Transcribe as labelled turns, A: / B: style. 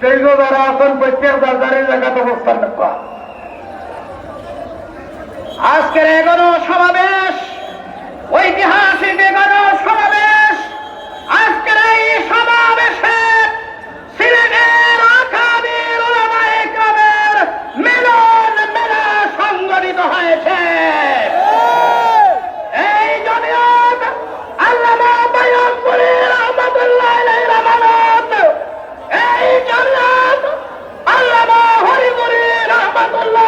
A: প্রত্যেক জায়গাতে অবস্থান রাখবা আজকের সমাবেশ ঐতিহাসিক এগারো সমাবেশ আজকের এই সমাবেশে সিলেটের আকাবির মিলন মেলা সংগঠিত হয়েছে করলো